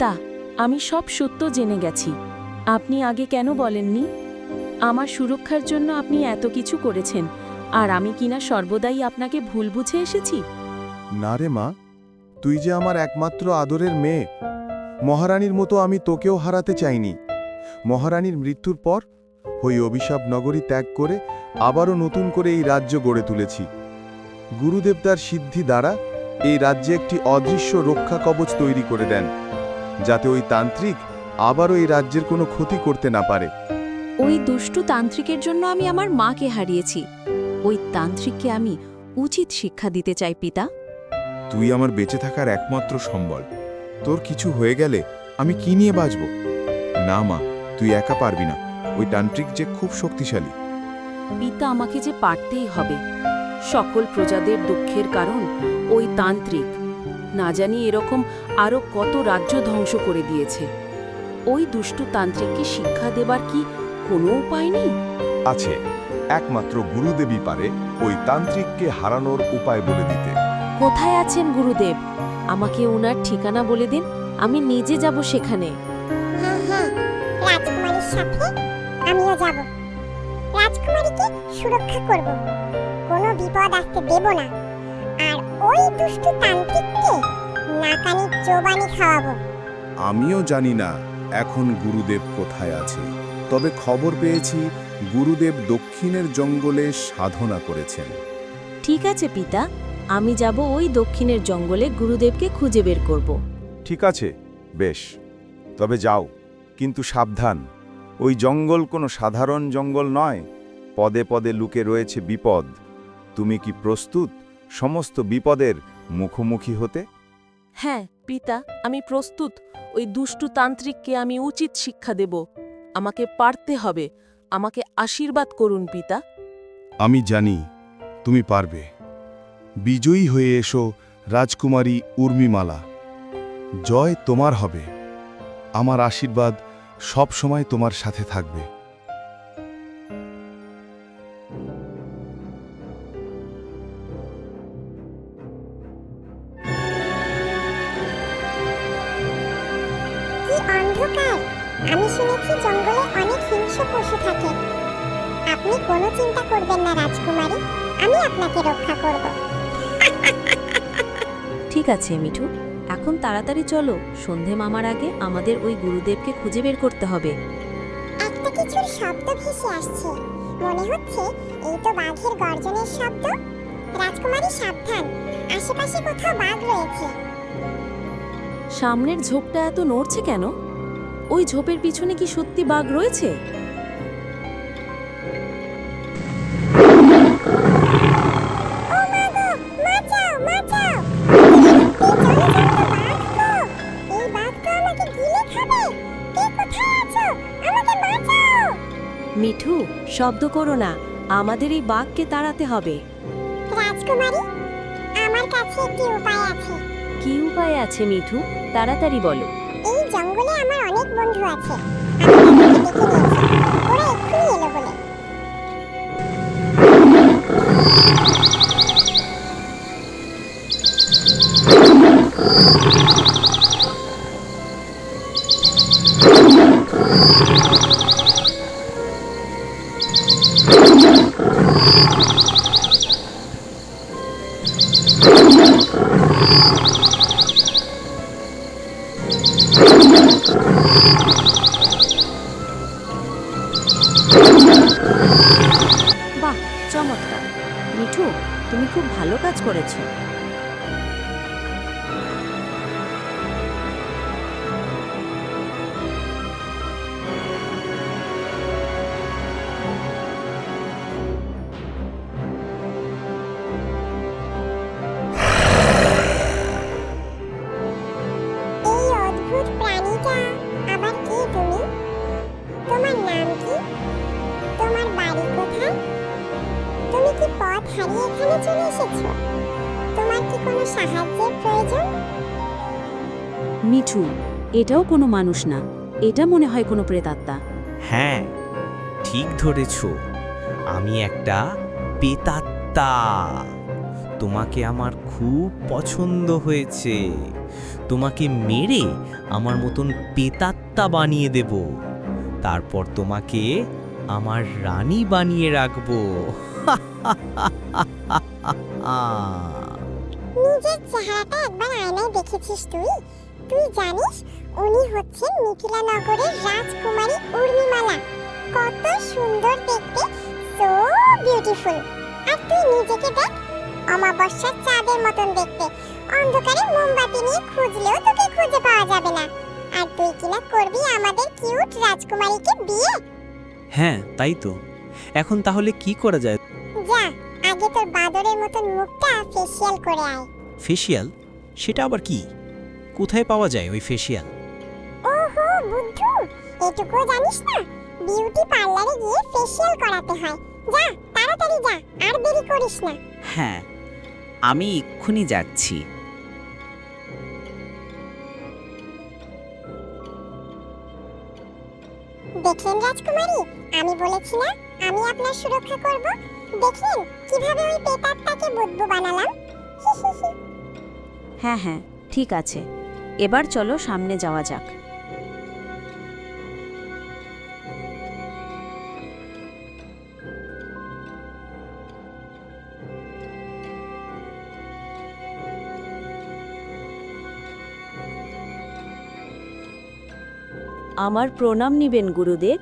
পিতা আমি সব সত্য জেনে গেছি। আপনি আগে কেন বলেননি? আমার সুরক্ষার জন্য আপনি এত কিছু করেছেন, আর আমি কিনা সর্বদাই আপনাকে ভুল বুঝে এসেছি? না রে মা, তুই যে আমার একমাত্র আদরের মেয়ে, মহারানীর মতো আমি তোকেও হারাতে চাইনি। মহারানীর মৃত্যুর পর ওই অভিশাপ নগরী ত্যাগ করে আবারও নতুন করে এই রাজ্য গড়ে তুলেছি। গুরুদেবদার সিদ্ধি দ্বারা এই রাজ্যে একটি অদৃশ্য রক্ষা কবচ তৈরি করে দেন। যাতে ওই তান্ত্রিক আবারও এই রাজ্যের কোনো ক্ষতি করতে না পারে। ওই দুষ্টু তান্ত্রিকের জন্য আমি আমার মাকে হারিয়েছি। ওই তান্ত্রিককে আমি উচিত শিক্ষা দিতে চাই পিতা। তুই আমার বেঁচে থাকার একমাত্র সম্বল। তোর কিছু হয়ে গেলে আমি কি নিয়ে বাঁচব? না মা তুই একা পারবি না। ওই তান্ত্রিক যে খুব শক্তিশালী। পিতা আমাকে যে পারতেই হবে। সকল প্রজাদের দুঃখের কারণ ওই তান্ত্রিক। না জানি এরকম আরও কত রাজ্য ধ্বংস করে দিয়েছে। ওই দুষ্টু তান্ত্রিককে শিক্ষা দেবার কি কোনো উপায় নেই? আছে একমাত্র গুরুদেবী পারে ওই তান্ত্রিককে হারানোর উপায় বলে দিতে। কোথায় আছেন গুরুদেব? আমাকে ওনার ঠিকানা বলে দিন আমি নিজে যাব সেখানে। হ্যাঁ হ্যাঁ রাজকুমারীর সাথে আমিও যাব। রাজকুমারীকে সুরক্ষা করব। কোনো বিপদ আসতে দেব না। ওই দুষ্টু তান্ত্রিককে নাকানি চোবানি খাওয়াবো। আমিও জানি না এখন গুরুদেব কোথায় আছে তবে খবর পেয়েছি গুরুদেব দক্ষিণের জঙ্গলে সাধনা করেছেন। ঠিক আছে পিতা আমি যাব ওই দক্ষিণের জঙ্গলে গুরুদেবকে খুঁজে বের করব। ঠিক আছে বেশ। তবে যাও কিন্তু সাবধান। ওই জঙ্গল কোনো সাধারণ জঙ্গল নয় পদে পদে লুকে রয়েছে বিপদ। তুমি কি প্রস্তুত? সমস্ত বিপদের মুখোমুখি হতে? হ্যাঁ পিতা আমি প্রস্তুত। ওই দুষ্টু তান্ত্রিককে আমি উচিত শিক্ষা দেব। আমাকে পারতে হবে। আমাকে আশীর্বাদ করুন পিতা। আমি জানি তুমি পারবে। বিজয়ী হয়ে এসো রাজকুমারী উর্মিমালা। জয় তোমার হবে। আমার আশীর্বাদ সব সময় তোমার সাথে থাকবে। আমি শুনেছি জঙ্গলে অনেক হিংস্র পশু থাকে। আপনি কোনো চিন্তা করবেন না রাজকুমারী। আমি আপনাকে রক্ষা করব। ঠিক আছে মিঠু। এখন তাড়াতাড়ি চলো। সন্ধে মামার আগে আমাদের ওই গুরুদেবকে খুঁজে বের করতে হবে। একটা কিছুর শব্দ ভেসে আসছে। মনে হচ্ছে এই তো বাঘের গর্জনের শব্দ। রাজকুমারী সাবধান। আশেপাশে কোথাও বাঘ রয়েছে। সামনের ঝোপটা এত নড়ছে কেন? ওই ঝোপের পিছনে কি সত্যি বাঘ রয়েছে? মিঠু শব্দ করো না। আমাদের এই বাঘকে তাড়াতে হবে। রাজকুমারী আমার কাছে একটি উপায় আছে। কি উপায় আছে মিঠু? তাড়াতাড়ি বলো। বন্ধু আছে। আমি এলো বলে। বাহ চমৎকার। মিঠু তুমি খুব ভালো কাজ করেছ। এসেছ। তোমার কি কোনো সাহায্যের প্রয়োজন? মিঠু এটাও কোনো মানুষ না। এটা মনে হয় কোনো প্রেতাত্মা। হ্যাঁ ঠিক ধরেছ। আমি একটা পেতাত্তা তোমাকে আমার খুব পছন্দ হয়েছে। তোমাকে মেরে আমার মতন পেতাত্তা বানিয়ে দেব। তারপর তোমাকে আমার রানী বানিয়ে রাখব। নিজের চেহারাটা একবার আয়নায় দেখেছিস তুই? তুই জানিস উনি হচ্ছেন মিথিলা নগরের রাজকুমারী উর্মিমালা। কত সুন্দর দেখতে সো বিউটিফুল আর তুই নিজেকে দেখ, অমাবস্যার চাঁদের মতন দেখতে। অন্ধকারে মোমবাতি নিয়ে খুঁজলেও তোকে খুঁজে পাওয়া যাবে না। আর তুই কিনা করবি আমাদের কিউট রাজকুমারীকে বিয়ে? হ্যাঁ তাই তো। এখন তাহলে কি করা যায়? যা আগে তোর বাদরের মতন মুখটা ফেসিয়াল করে আয়। ফেসিয়াল সেটা আবার কি? কোথায় পাওয়া যায় ওই ফেসিয়াল ওহো বুদ্ধু এটুকুও জানিস না? বিউটি পার্লারে গিয়ে ফেসিয়াল করাতে হয়। যা তাড়াতাড়ি যা আর দেরি করিস না। হ্যাঁ আমি এক্ষুনি যাচ্ছি। দেখলেন রাজকুমারী আমি বলেছি না আমি আপনার সুরক্ষা করব দেখলেন কীভাবে ওই পেতাত্তাকে বানালাম। হ্যাঁ হ্যাঁ ঠিক আছে। এবার চলো সামনে যাওয়া যাক। আমার প্রণাম নিবেন গুরুদেব।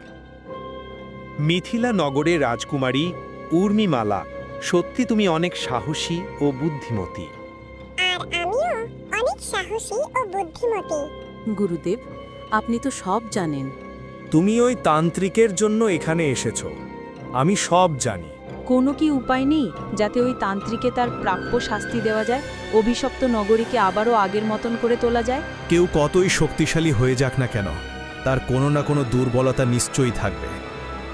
মিথিলা নগরে রাজকুমারী উর্মিমালা সত্যি তুমি অনেক সাহসী ও বুদ্ধিমতী। আর আমিও অনেক সাহসী ও বুদ্ধিমতী। গুরুদেব আপনি তো সব জানেন। তুমি ওই তান্ত্রিকের জন্য এখানে এসেছ। আমি সব জানি। কোনো কি উপায় নেই যাতে ওই তান্ত্রিকে তার প্রাপ্য শাস্তি দেওয়া যায় অভিশপ্ত নগরীকে আবারও আগের মতন করে তোলা যায়? কেউ কতই শক্তিশালী হয়ে যাক না কেন তার কোনো না কোনো দুর্বলতা নিশ্চয়ই থাকবে।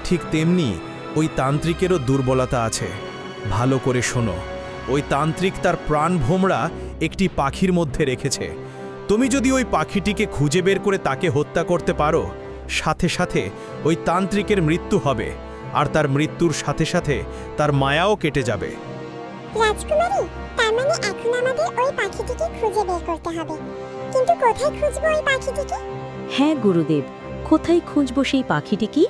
ঠিক তেমনি ওই তান্ত্রিকেরও দুর্বলতা আছে। ভালো করে শোনো। ওই তান্ত্রিক তার প্রাণ ভোমরা একটি পাখির মধ্যে রেখেছে। তুমি যদি ওই পাখিটিকে খুঁজে বের করে তাকে হত্যা করতে পারো সাথে সাথে ওই তান্ত্রিকের মৃত্যু হবে আর তার মৃত্যুর সাথে সাথে তার মায়াও কেটে যাবে। রাজকুমারী তার মানে এখন আমাদের ওই পাখিটিকে খুঁজে বের করতে হবে। কিন্তু কোথায় খুঁজবো ওই পাখিটিকে? হ্যাঁ গুরুদেব। কোথায় খুঁজব সেই পাখিটি কি?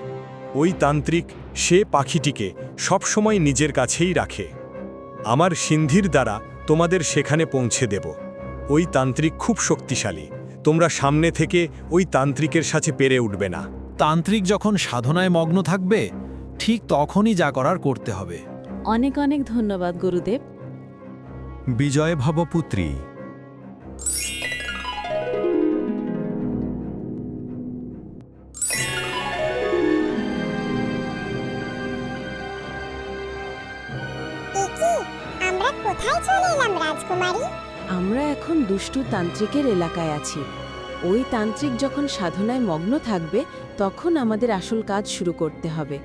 ওই তান্ত্রিক সে পাখিটিকে সবসময় নিজের কাছেই রাখে। আমার সিন্ধির দ্বারা তোমাদের সেখানে পৌঁছে দেব। ওই তান্ত্রিক খুব শক্তিশালী। তোমরা সামনে থেকে ওই তান্ত্রিকের সাথে পেরে উঠবে না। তান্ত্রিক যখন সাধনায় মগ্ন থাকবে ঠিক তখনই যা করার করতে হবে। অনেক অনেক ধন্যবাদ গুরুদেব। বিজয় ভবপুত্রী। রাজকুমারী? আমরা এখন দুষ্টু তান্ত্রিকের এলাকায় আছি। ওই তান্ত্রিক যখন সাধনায় মগ্ন থাকবে তখন আমাদের আসল কাজ শুরু করতে হবে।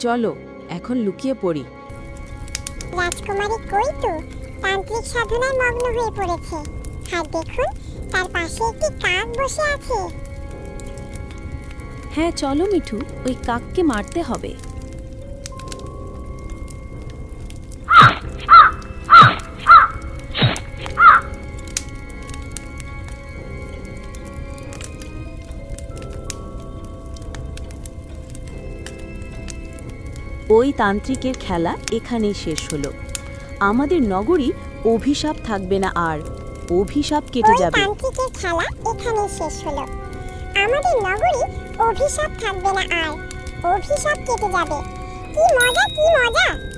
চলো এখন লুকিয়ে পড়ি। রাজকুমারী কই তো? তান্ত্রিক সাধনায় মগ্ন হয়ে পড়েছে। আর দেখুন তার পাশে একটি কাক বসে আছে। হ্যাঁ চলো মিঠু ওই কাককে মারতে হবে। ওই তান্ত্রিকের খেলা এখানেই শেষ হল। আমাদের নগরী অভিশাপ থাকবে না আর অভিশাপ কেটে যাবে। তান্ত্রিকের খেলা এখানেই শেষ হলো। আমাদের নগরী অভিশাপ থাকবে না আর অভিশাপ কেটে যাবে। কি মজা কি মজা।